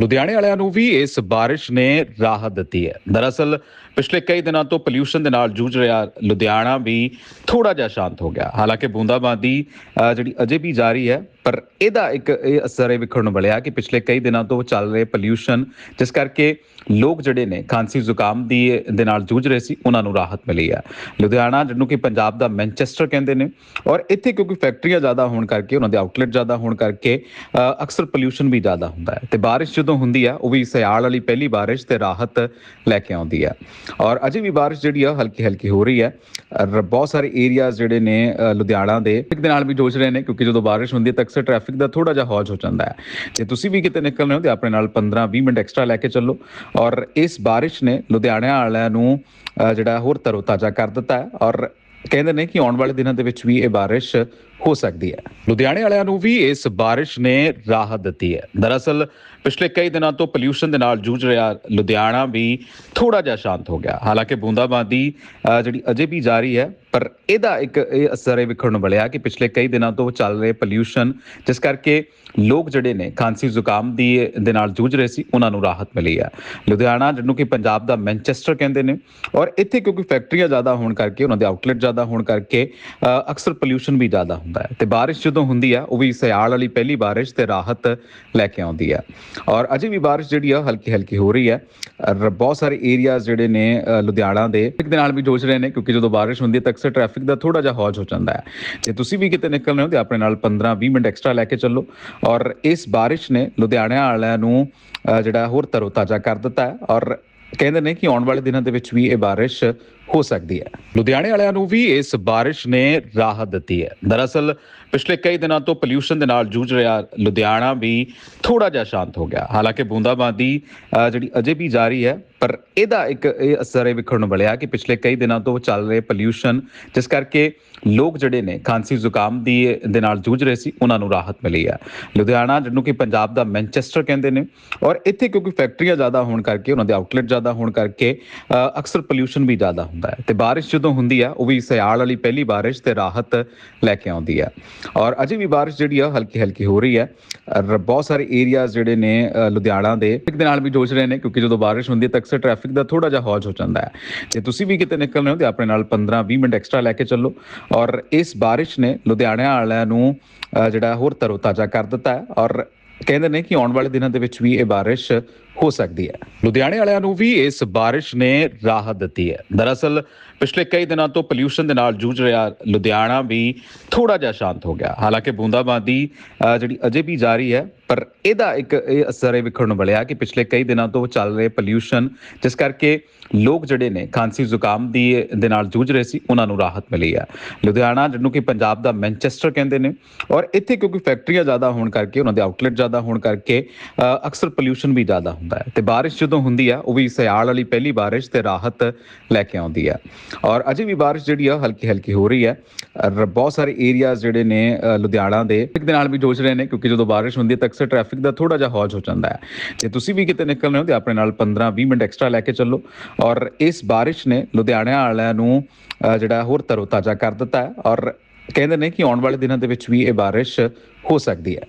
ਲੁਧਿਆਣੇ ਵਾਲਿਆਂ ਨੂੰ ਵੀ ਇਸ ਬਾਰਿਸ਼ ਨੇ ਰਾਹਤ ਦਿੱਤੀ ਹੈ। ਦਰਅਸਲ, ਪਿਛਲੇ ਕਈ ਦਿਨਾਂ ਤੋਂ ਪੋਲਿਊਸ਼ਨ ਦੇ ਨਾਲ ਜੂਝ ਰਿਹਾ ਲੁਧਿਆਣਾ ਵੀ ਥੋੜਾ ਜਿਹਾ ਸ਼ਾਂਤ ਹੋ ਗਿਆ। ਹਾਲਾਂਕਿ ਬੂੰਦਾਬਾਂਦੀ ਜਿਹੜੀ ਅਜੇ ਵੀ ਜਾਰੀ ਹੈ ਪਰ ਇਹਦਾ ਇੱਕ ਇਹ ਅਸਰ ਇਹ ਵਿਖਣ ਨੂੰ ਮਿਲਿਆ ਕਿ ਪਿਛਲੇ ਕਈ ਦਿਨਾਂ ਤੋਂ ਚੱਲ ਰਹੇ ਪੋਲਿਊਸ਼ਨ ਜਿਸ ਕਰਕੇ ਲੋਕ ਜਿਹੜੇ ਨੇ ਖਾਂਸੀ ਜ਼ੁਕਾਮ ਦੀ ਦੇ ਨਾਲ ਜੂਝ ਰਹੇ ਸੀ, ਉਹਨਾਂ ਨੂੰ ਰਾਹਤ ਮਿਲੀ ਹੈ ਲੁਧਿਆਣਾ ਜਿਹਨੂੰ ਕਿ ਪੰਜਾਬ ਦਾ ਮੈਨਚੈਸਟਰ ਕਹਿੰਦੇ ਨੇ, ਔਰ ਇੱਥੇ ਕਿਉਂਕਿ ਫੈਕਟਰੀਆਂ ਜ਼ਿਆਦਾ ਹੋਣ ਕਰਕੇ, ਉਹਨਾਂ ਦੇ ਆਊਟਲੈਟ ਜ਼ਿਆਦਾ ਹੋਣ ਕਰਕੇ ਅਕਸਰ ਪੋਲਿਊਸ਼ਨ ਵੀ ਜ਼ਿਆਦਾ ਹੁੰਦਾ ਹੈ। ਤੇ ਬਾਰਿਸ਼ ਜਦੋਂ ਹੁੰਦੀ ਆ, ਉਹ ਵੀ ਸਿਆਲ ਵਾਲੀ ਪਹਿਲੀ ਬਾਰਿਸ਼ ਤੇ ਰਾਹਤ ਲੈ ਕੇ ਆਉਂਦੀ ਹੈ ਔਰ ਅਜੇ ਵੀ ਬਾਰਿਸ਼ ਜਿਹੜੀ ਆ ਹਲਕੀ ਹਲਕੀ ਹੋ ਰਹੀ ਹੈ ਬਹੁਤ ਸਾਰੇ ਏਰੀਆਜ਼ ਜਿਹੜੇ ਨੇ ਲੁਧਿਆਣਾ ਦੇ, ਇੱਕ ਦੇ ਨਾਲ ਵੀ ਜੋਸ਼ ਰਹੇ ਨੇ, ਕਿਉਂਕਿ ਜਦੋਂ ਬਾਰਿਸ਼ ਹੁੰਦੀ ਹੈ ਤਾਂ ਅਕਸਰ ਟ੍ਰੈਫਿਕ ਦਾ ਥੋੜਾ ਜਿਹਾ ਹੌਜ ਹੋ ਜਾਂਦਾ ਹੈ। ਜੇ ਤੁਸੀਂ ਵੀ ਕਿਤੇ ਨਿਕਲ ਰਹੇ ਹੋ ਤੇ ਆਪਣੇ ਨਾਲ 15-20 ਮਿੰਟ ਐਕਸਟਰਾ ਲੈ ਕੇ ਚੱਲੋ। ਔਰ ਇਸ ਬਾਰਿਸ਼ ਨੇ ਲੁਧਿਆਣਾ ਵਾਲਿਆਂ ਨੂੰ ਅ, ਜਿਹੜਾ ਹੋਰ ਤਰੋਤਾਜ਼ਾ ਕਰ ਦਿੱਤਾ ਹੈ। ਔਰ ਕਹਿੰਦੇ ਨੇ ਕਿ ਆਉਣ ਵਾਲੇ ਦਿਨਾਂ ਦੇ ਵਿੱਚ ਵੀ ਇਹ ਬਾਰਿਸ਼ ਹੋ ਸਕਦੀ ਹੈ। ਲੁਧਿਆਣੇ ਵਾਲਿਆਂ ਨੂੰ ਵੀ ਇਸ ਬਾਰਿਸ਼ ਨੇ ਰਾਹਤ ਦਿੱਤੀ ਹੈ। ਦਰਅਸਲ, ਪਿਛਲੇ ਕਈ ਦਿਨਾਂ ਤੋਂ ਪੋਲਿਊਸ਼ਨ ਦੇ ਨਾਲ ਜੂਝ ਰਿਹਾ ਲੁਧਿਆਣਾ ਵੀ ਥੋੜਾ ਜਿਹਾ ਸ਼ਾਂਤ ਹੋ ਗਿਆ। ਹਾਲਾਂਕਿ ਬੂੰਦਾਬਾਂਦੀ ਜਿਹੜੀ ਅਜੇ ਵੀ ਜਾਰੀ ਹੈ, ਪਰ ਇਹਦਾ ਇੱਕ, ਇਹ ਅਸਰ ਇਹ ਵਿਖਣ ਨੂੰ ਮਿਲਿਆ ਕਿ ਪਿਛਲੇ ਕਈ ਦਿਨਾਂ ਤੋਂ ਚੱਲ ਰਹੇ ਪੋਲਿਊਸ਼ਨ ਜਿਸ ਕਰਕੇ ਲੋਕ ਜਿਹੜੇ ਨੇ ਖਾਂਸੀ ਜ਼ੁਕਾਮ ਦੀ, ਦੇ ਨਾਲ ਜੂਝ ਰਹੇ ਸੀ, ਉਹਨਾਂ ਨੂੰ ਰਾਹਤ ਮਿਲੀ ਹੈ। ਲੁਧਿਆਣਾ ਜਿਹਨੂੰ ਕਿ ਪੰਜਾਬ ਦਾ ਮੈਨਚੈਸਟਰ ਕਹਿੰਦੇ ਨੇ, ਔਰ ਇੱਥੇ ਕਿਉਂਕਿ ਫੈਕਟਰੀਆਂ ਜ਼ਿਆਦਾ ਹੋਣ ਕਰਕੇ, ਉਹਨਾਂ ਦੇ ਆਊਟਲੈਟ ਜ਼ਿਆਦਾ ਹੋਣ ਕਰਕੇ ਅਕਸਰ ਪੋਲਿਊਸ਼ਨ ਵੀ ਜ਼ਿਆਦਾ ਹੁੰਦਾ ਹੈ। ਤੇ ਬਾਰਿਸ਼ ਜਦੋਂ ਹੁੰਦੀ ਹੈ, ਉਹ ਵੀ ਸਿਆਲ ਵਾਲੀ ਪਹਿਲੀ ਬਾਰਿਸ਼ ਤੇ ਰਾਹਤ ਲੈ ਕੇ ਆਉਂਦੀ ਹੈ। ਔਰ ਅਜੇ ਵੀ ਬਾਰਿਸ਼ ਜਿਹੜੀ ਆ ਹਲਕੀ ਹਲਕੀ ਹੋ ਰਹੀ ਹੈ। ਬਹੁਤ ਸਾਰੇ ਏਰੀਆਜ਼ ਜਿਹੜੇ ਨੇ ਲੁਧਿਆਣਾ ਦੇ, ਇੱਕ ਦੇ ਨਾਲ ਵੀ ਜੋਸ਼ ਰਹੇ ਨੇ, ਕਿਉਂਕਿ ਜਦੋਂ ਬਾਰਿਸ਼ ਹੁੰਦੀ ਹੈ, ਤਾਂ ਅਕਸਰ ਟ੍ਰੈਫਿਕ ਦਾ ਥੋੜਾ ਜਿਹਾ ਹੌਜ ਹੋ ਜਾਂਦਾ ਹੈ। ਜੇ ਤੁਸੀਂ ਵੀ ਕਿਤੇ ਨਿਕਲ ਰਹੇ ਹੋ, ਤੇ ਆਪਣੇ ਨਾਲ 15-20 ਮਿੰਟ ਐਕਸਟਰਾ ਲੈ ਕੇ ਚੱਲੋ। ਔਰ ਇਸ ਬਾਰਿਸ਼ ਨੇ ਲੁਧਿਆਣਾ ਵਾਲਿਆਂ ਨੂੰ ਜਿਹੜਾ ਹੋਰ ਤਰੋਤਾਜ਼ਾ ਕਰ ਦਿੱਤਾ ਹੈ। ਔਰ ਕਹਿੰਦੇ ਨੇ ਕਿ ਆਉਣ ਵਾਲੇ ਦਿਨਾਂ ਦੇ ਵਿੱਚ ਵੀ ਇਹ ਬਾਰਿਸ਼ ਹੋ ਸਕਦੀ ਹੈ। ਲੁਧਿਆਣੇ ਵਾਲਿਆਂ ਨੂੰ ਵੀ ਇਸ ਬਾਰਿਸ਼ ਨੇ ਰਾਹਤ ਦਿੱਤੀ ਹੈ। ਦਰਅਸਲ, ਪਿਛਲੇ ਕਈ ਦਿਨਾਂ ਤੋਂ ਪੋਲਿਊਸ਼ਨ ਦੇ ਨਾਲ ਜੂਝ ਰਿਹਾ ਲੁਧਿਆਣਾ ਵੀ ਥੋੜਾ ਜਿਹਾ ਸ਼ਾਂਤ ਹੋ ਗਿਆ। ਹਾਲਾਂਕਿ ਬੂੰਦਾਬਾਂਦੀ ਜਿਹੜੀ ਅਜੇ ਵੀ ਜਾਰੀ ਹੈ, ਪਰ ਇਹਦਾ ਇੱਕ, ਇਹ ਅਸਰ ਇਹ ਵਿਖਣ ਨੂੰ ਮਿਲਿਆ ਕਿ ਪਿਛਲੇ ਕਈ ਦਿਨਾਂ ਤੋਂ ਚੱਲ ਰਹੇ ਪੋਲਿਊਸ਼ਨ ਜਿਸ ਕਰਕੇ ਲੋਕ ਜਿਹੜੇ ਨੇ ਖਾਂਸੀ ਜ਼ੁਕਾਮ ਦੀ, ਦੇ ਨਾਲ ਜੂਝ ਰਹੇ ਸੀ, ਉਹਨਾਂ ਨੂੰ ਰਾਹਤ ਮਿਲੀ ਹੈ। ਲੁਧਿਆਣਾ ਜਿਹਨੂੰ ਕਿ ਪੰਜਾਬ ਦਾ ਮੈਨਚੈਸਟਰ ਕਹਿੰਦੇ ਨੇ, ਔਰ ਇੱਥੇ ਕਿਉਂਕਿ ਫੈਕਟਰੀਆਂ ਜ਼ਿਆਦਾ ਹੋਣ ਕਰਕੇ, ਉਹਨਾਂ ਦੇ ਆਊਟਲੈਟ ਜ਼ਿਆਦਾ ਹੋਣ ਕਰਕੇ ਅਕਸਰ ਪੋਲਿਊਸ਼ਨ ਵੀ ਜ਼ਿਆਦਾ ਹੁੰਦਾ ਹੈ। ਤੇ ਬਾਰਿਸ਼ ਜਦੋਂ ਹੁੰਦੀ ਹੈ, ਉਹ ਵੀ ਸਿਆਲ ਵਾਲੀ ਪਹਿਲੀ ਬਾਰਿਸ਼ ਤੇ ਰਾਹਤ ਲੈ ਕੇ ਆਉਂਦੀ ਹੈ। ਔਰ ਅਜੇ ਵੀ ਬਾਰਿਸ਼ ਜਿਹੜੀ ਆ ਹਲਕੀ ਹਲਕੀ ਹੋ ਰਹੀ ਹੈ। ਬਹੁਤ ਸਾਰੇ ਏਰੀਆਜ਼ ਜਿਹੜੇ ਨੇ ਲੁਧਿਆਣਾ ਦੇ, ਇੱਕ ਦੇ ਨਾਲ ਵੀ ਜੋਸ਼ ਰਹੇ ਨੇ, ਕਿਉਂਕਿ ਜਦੋਂ ਬਾਰਿਸ਼ ਹੁੰਦੀ ਹੈ, ਤਾਂ ਅਕਸਰ ਟ੍ਰੈਫਿਕ ਦਾ ਥੋੜਾ ਜਿਹਾ ਹੌਜ ਹੋ ਜਾਂਦਾ ਹੈ। ਜੇ ਤੁਸੀਂ ਵੀ ਕਿਤੇ ਨਿਕਲ ਰਹੇ ਹੋ, ਤੇ ਆਪਣੇ ਨਾਲ 15-20 ਮਿੰਟ ਐਕਸਟਰਾ ਲੈ ਕੇ ਚੱਲੋ। ਔਰ ਇਸ ਬਾਰਿਸ਼ ਨੇ ਲੁਧਿਆਣਾ ਵਾਲਿਆਂ ਨੂੰ ਜਿਹੜਾ ਹੋਰ ਤਰੋਤਾਜ਼ਾ ਕਰ ਦਿੱਤਾ ਹੈ। ਔਰ ਕਹਿੰਦੇ ਨੇ ਕਿ ਆਉਣ ਵਾਲੇ ਦਿਨਾਂ ਦੇ ਵਿੱਚ ਵੀ ਇਹ ਬਾਰਿਸ਼ ਹੋ ਸਕਦੀ ਹੈ। ਲੁਧਿਆਣੇ ਵਾਲਿਆਂ ਨੂੰ ਵੀ ਇਸ ਬਾਰਿਸ਼ ਨੇ ਰਾਹਤ ਦਿੱਤੀ ਹੈ। ਦਰਅਸਲ, ਪਿਛਲੇ ਕਈ ਦਿਨਾਂ ਤੋਂ ਪੋਲਿਊਸ਼ਨ ਦੇ ਨਾਲ ਜੂਝ ਰਿਹਾ ਲੁਧਿਆਣਾ ਵੀ ਥੋੜਾ ਜਿਹਾ ਸ਼ਾਂਤ ਹੋ ਗਿਆ। ਹਾਲਾਂਕਿ ਬੂੰਦਾਬਾਂਦੀ ਜਿਹੜੀ ਅਜੇ ਵੀ ਜਾਰੀ ਹੈ ਪਰ ਇਹਦਾ ਇੱਕ ਇਹ ਅਸਰ ਇਹ ਵਿਖਣ ਨੂੰ ਮਿਲਿਆ ਕਿ ਪਿਛਲੇ ਕਈ ਦਿਨਾਂ ਤੋਂ ਚੱਲ ਰਹੇ ਪੋਲਿਊਸ਼ਨ ਜਿਸ ਕਰਕੇ ਲੋਕ ਜਿਹੜੇ ਨੇ ਖਾਂਸੀ ਜ਼ੁਕਾਮ ਦੀ ਦੇ ਨਾਲ ਜੂਝ ਰਹੇ ਸੀ, ਉਹਨਾਂ ਨੂੰ ਰਾਹਤ ਮਿਲੀ ਹੈ ਲੁਧਿਆਣਾ ਜਿਹਨੂੰ ਕਿ ਪੰਜਾਬ ਦਾ ਮੈਨਚੈਸਟਰ ਕਹਿੰਦੇ ਨੇ ਔਰ ਇੱਥੇ ਕਿਉਂਕਿ ਫੈਕਟਰੀਆਂ ਜ਼ਿਆਦਾ ਹੋਣ ਕਰਕੇ, ਉਹਨਾਂ ਦੇ ਆਊਟਲੈਟ ਜ਼ਿਆਦਾ ਹੋਣ ਕਰਕੇ ਅਕਸਰ ਪੋਲਿਊਸ਼ਨ ਵੀ ਜ਼ਿਆਦਾ ਹੁੰਦਾ ਹੈ। ਤੇ ਬਾਰਿਸ਼ ਜਦੋਂ ਹੁੰਦੀ ਆ, ਉਹ ਵੀ ਸਿਆਲ ਵਾਲੀ ਪਹਿਲੀ ਬਾਰਿਸ਼ ਤੇ ਰਾਹਤ ਲੈ ਕੇ ਆਉਂਦੀ ਹੈ ਔਰ ਅਜੇ ਵੀ ਬਾਰਿਸ਼ ਜਿਹੜੀ ਆ ਹਲਕੀ ਹਲਕੀ ਹੋ ਰਹੀ ਹੈ ਬਹੁਤ ਸਾਰੇ ਏਰੀਆਜ਼ ਜਿਹੜੇ ਨੇ ਲੁਧਿਆਣਾ ਦੇ ਇੱਕ ਦੇ ਨਾਲ ਵੀ ਜੋਸ਼ ਰਹੇ ਨੇ, ਕਿਉਂਕਿ ਜਦੋਂ ਬਾਰਿਸ਼ ਹੁੰਦੀ ਹੈ ਤਾਂ ਅਕਸਰ ਟ੍ਰੈਫਿਕ ਦਾ ਥੋੜਾ ਜਿਹਾ ਹੌਜ ਹੋ ਜਾਂਦਾ ਹੈ। ਜੇ ਤੁਸੀਂ ਵੀ ਕਿਤੇ ਨਿਕਲ ਰਹੇ ਹੋ ਤੇ ਆਪਣੇ ਨਾਲ 15-20 ਮਿੰਟ ਐਕਸਟਰਾ ਲੈ ਕੇ ਚੱਲੋ। ਔਰ ਇਸ ਬਾਰਿਸ਼ ਨੇ ਲੁਧਿਆਣਾ ਵਾਲਿਆਂ ਨੂੰ ਜਿਹੜਾ ਹੋਰ ਤਰੋਤਾਜ਼ਾ ਕਰ ਦਿੱਤਾ ਹੈ। ਔਰ ਕਹਿੰਦੇ ਨੇ ਕਿ ਆਉਣ ਵਾਲੇ ਦਿਨਾਂ ਦੇ ਵਿੱਚ ਵੀ ਇਹ ਬਾਰਿਸ਼ ਹੋ ਸਕਦੀ ਹੈ।